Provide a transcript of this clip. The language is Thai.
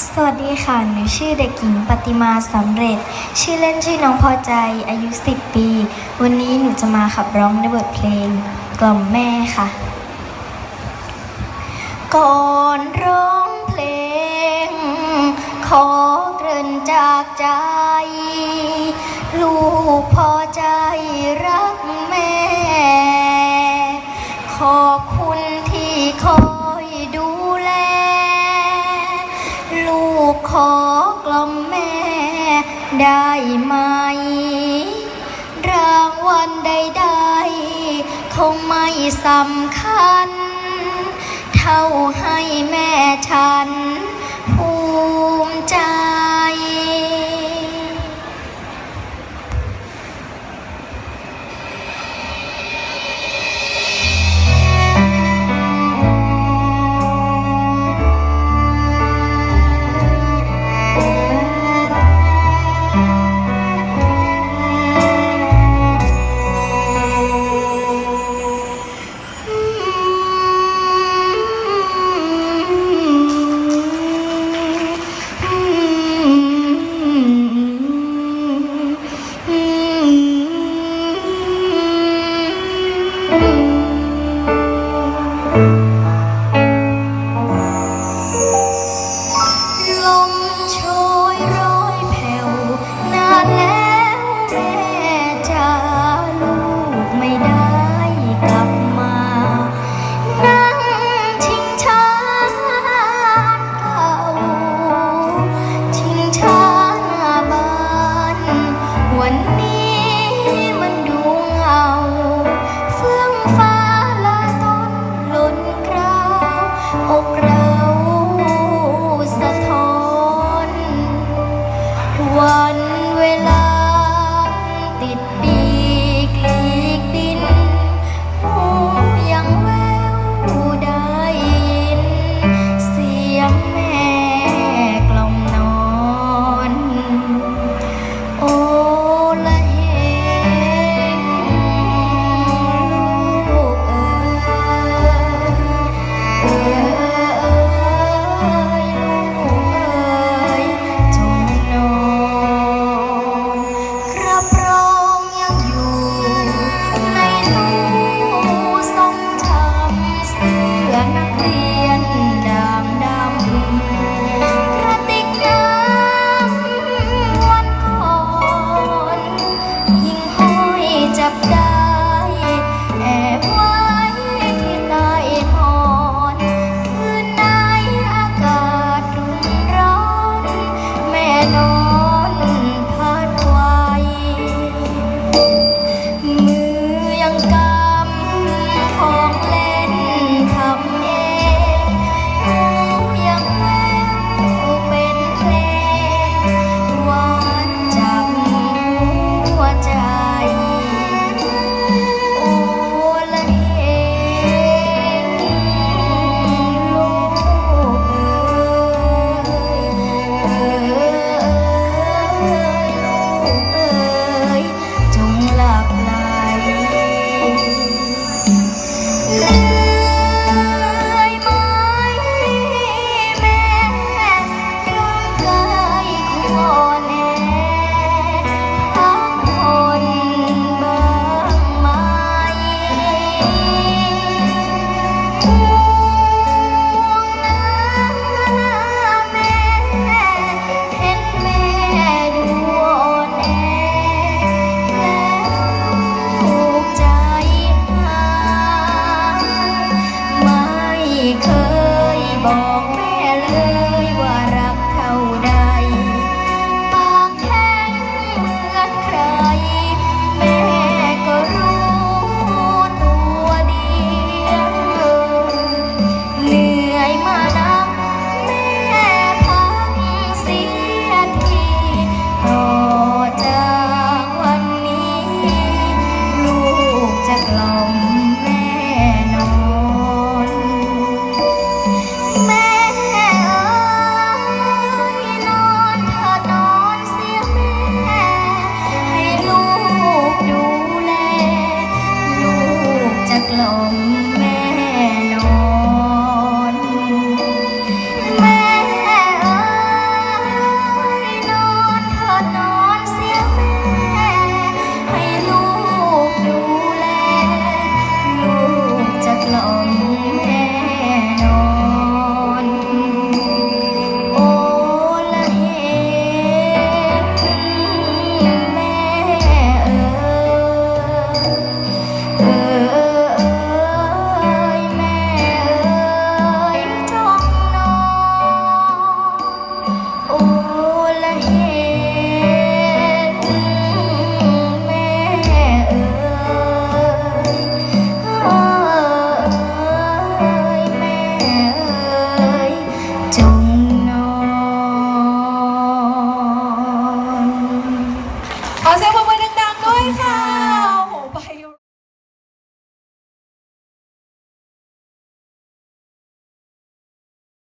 สวัสดีค่ะ หนูชื่อเด็กหญิงปฏิมาสำเร็จ ชื่อเล่นชื่อน้องพอใจ อายุ 10 ปี วันนี้หนูจะมาขับร้องในบทเพลง กล่อมแม่ค่ะ ก่อนร้องเพลง ขอเกริ่นจากใจ ลูกพอใจรักแม่ ขอบ ได้ไหม รางวัลใดๆ คงไม่สำคัญ เท่าให้แม่ฉัน แล้วแม่จ๋ลูกไม่ได้กลับมา นั่งชิงช้านกชิงช้านาบ้นวันนี้มันดูเหงาเฟื่องฟ้าละต้นหล่นกลาอกเราสะทน one love.